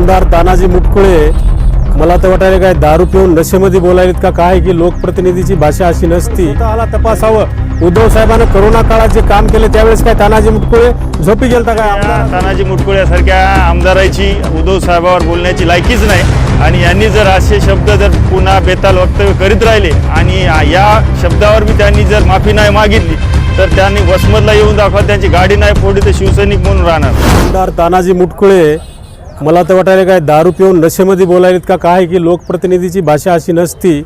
आमदार तानाजी मुटकुळे मला तर वाटायला काय दारू पिऊन नशेमध्ये बोलायलेत का काय की लोकप्रतिनिधीची भाषा अशी नसती. आला तपासावं. उद्धव साहेबांना करोना काळात जे काम केले त्यावेळेस काय तानाजी मुटकुळे झोपी गेलता काय तानाजी मुटकुळ्यासारख्या आमदाराची उद्धव साहेबावर बोलण्याची लायकीच नाही. आणि यांनी जर असे शब्द जर पुन्हा बेताल वक्तव्य करीत राहिले आणि या शब्दावर बी त्यांनी जर माफी नाही मागितली तर त्यांनी वसमतला येऊन दाखवा त्यांची गाडी नाही फोडली तर शिवसैनिक म्हणून राहणार. आमदार तानाजी मुटकुळे मला तर वाटायला काय दारू पिऊन नशेमध्ये बोलायलेत का काय की लोकप्रतिनिधीची भाषा अशी नसती.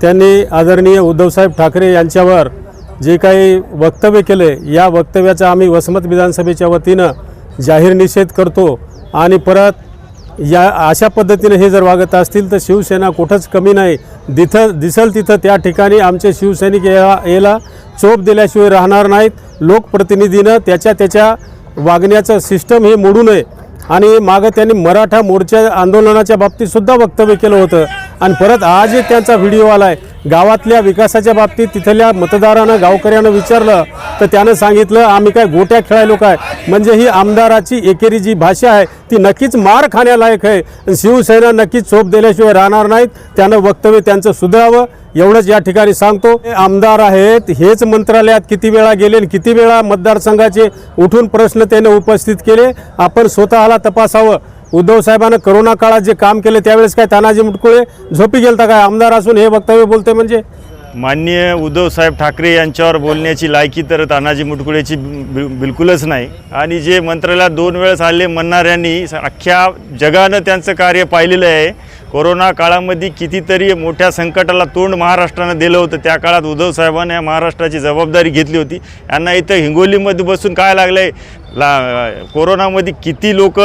त्यांनी आदरणीय उद्धवसाहेब ठाकरे यांच्यावर जे काही वक्तव्य केले या वक्तव्याचा आम्ही वसमत विधानसभेच्या वतीनं जाहीर निषेध करतो. आणि परत या अशा पद्धतीने हे जर वागत असतील तर शिवसेना कुठंच कमी नाही. दिथं दिसल तिथं त्या ठिकाणी आमचे शिवसैनिक या याला चोप दिल्याशिवाय राहणार नाहीत. लोकप्रतिनिधीनं त्याच्या त्याच्या वागण्याचं सिस्टम हे मोडू नये. आणि मागं त्यांनी मराठा मोर्चा आंदोलनाच्या बाबतीत सुद्धा वक्तव्य केलं होतं. आणि परत आज एक त्यांचा व्हिडिओ आहे गावातल्या विकासाच्या बाबतीत तिथल्या मतदारानं गावकऱ्यानं विचारलं तर त्यानं सांगितलं आम्ही काय गोट्या खेळायलो काय? म्हणजे ही आमदाराची एकेरी जी भाषा आहे ती नक्कीच मार खाण्यालायक आहे. शिवसेना नक्कीच चोप दिल्याशिवाय राहणार नाहीत. त्यानं वक्तव्य त्यांचं सुधारावं. एवढंच या ठिकाणी सांगतो. आमदार आहेत हेच मंत्रालयात किती वेळा गेले आणि किती वेळा मतदारसंघाचे उठून प्रश्न त्याने उपस्थित केले. आपण स्वतःला तपासावं. उद्धव साहेबांना करोना काळात जे काम केले त्यावेळेस काय तानाजी मुटकुळे झोपी गेलता काय? आमदार असून हे वक्तव्य बोलते म्हणजे? माननीय उद्धव साहेब ठाकरे यांच्यावर बोलण्याची लायकी तर तानाजी मुटकुळेची बि- बिलकुलच नाही. आणि जे मंत्रालयात दोन वेळेस आले म्हणणाऱ्यांनी अख्ख्या जगानं त्यांचं कार्य पाहिलेलं आहे. कोरोना काळामध्ये कितीतरी मोठ्या संकटाला तोंड महाराष्ट्रानं दिलं होतं. त्या काळात उद्धवसाहेबांनी या महाराष्ट्राची जबाबदारी घेतली होती. यांना इथं हिंगोलीमध्ये बसून काय लागलं आहे ला कोरोनामध्ये किती लोक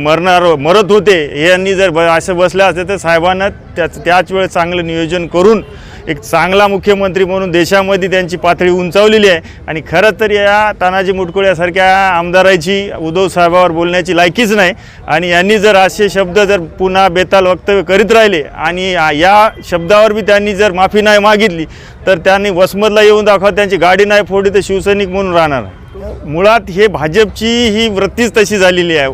मरणार मरत होते यांनी जर ब असं बसलं असते तर साहेबांना त्याच त्याच वेळेस चांगलं नियोजन करून एक चांगला मुख्यमंत्री म्हणून देशामध्ये त्यांची पातळी उंचावलेली आहे. आणि खरं तर या तानाजी मुटकुळ्यासारख्या आमदाराची उद्धव साहेबावर बोलण्याची लायकीच नाही. आणि यांनी जर असे शब्द जर पुन्हा बेताल वक्तव्य करीत राहिले आणि या शब्दावर बी त्यांनी जर माफी नाही मागितली तर त्यांनी वसमतला येऊन दाखवा त्यांची गाडी नाही फोडली तर शिवसैनिक म्हणून राहणार मुळात हे भाजपची ही वृत्तीच तशी झालेली आहे.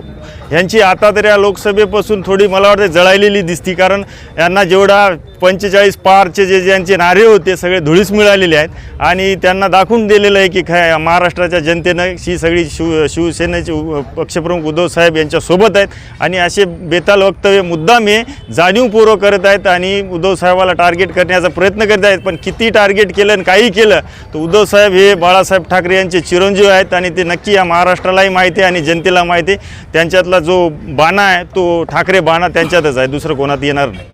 ह्यांची आता तर या लोकसभेपासून थोडी मला वाटतं जळालेली दिसती कारण यांना जेवढा पंचेचाळीस पारचे जे ज्यांचे नारे होते सगळे धुळीस मिळालेले आहेत. आणि त्यांना दाखवून दिलेलं आहे की काय महाराष्ट्राच्या जनतेनं ही सगळी शिव शिवसेनेचे पक्षप्रमुख उद्धव साहेब यांच्यासोबत आहेत. आणि असे बेताल वक्तव्य मुद्दाम हे जाणीवपूर्वक करत आहेत आणि उद्धव साहेबाला टार्गेट करण्याचा प्रयत्न करत आहेत. पण किती टार्गेट केलं आणि काही केलं तर उद्धव साहेब हे बाळासाहेब ठाकरे यांचे चिरंजीव आहेत आणि ते नक्की या महाराष्ट्रालाही माहिती आहे आणि जनतेला माहिती आहे. त्यांच्यातला जो बाणा आहे तो ठाकरे बाणा त्यांच्यातच आहे. दुसरं कोणात येणार नाही.